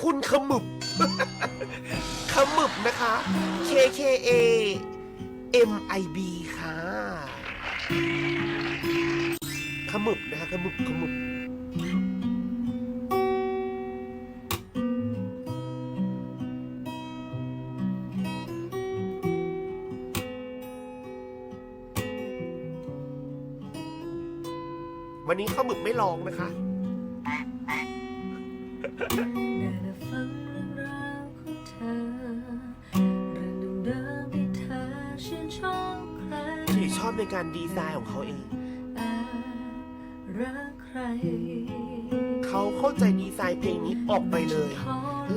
คุณขมึบ ขมึบนะคะ KKA MIB ค่ะ ขมึบนะคะ ขมึบ ขมึบ วันนี้ข้าหมึกไม่ลองนะคะ ได้แต่ฟังเรื่องราวของเธอเรื่องเดิมๆที่เธอชื่นชอบใครที่ชอบในการดีไซน์ของเขาเอง แอบรักใครเขาเข้าใจดีไซน์เพลงนี้ออกไปเลย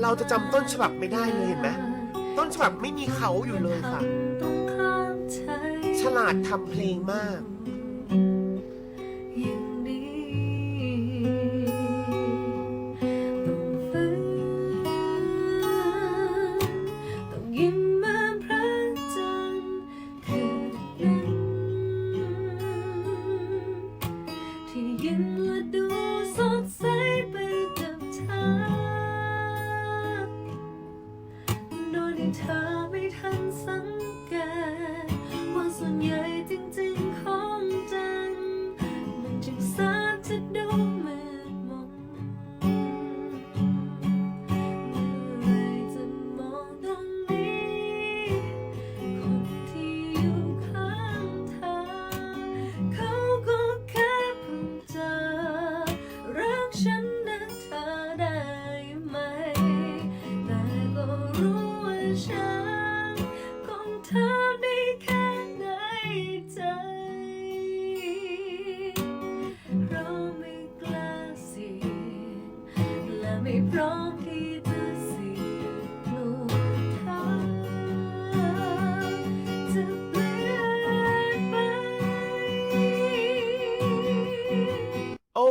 เราจะจำต้นฉบับไม่ได้เลยเห็นไหมต้นฉบับไม่มีเขาอยู่เลยค่ะ ตรงข้ามใจฉลาดทำเพลงมาก เธอไม่ทันสัง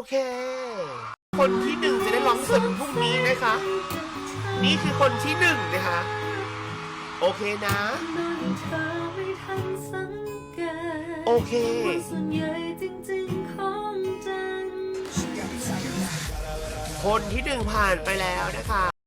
เค คนที่หนึ่งจะได้ร้องสดพรุ่งนี้นะคะ นี่คือคนที่หนึ่งนะคะ โอเคนะ โอเคส่วนใหญ่จริงๆของจันทร์คนที่หนึ่งผ่านไปแล้วนะคะ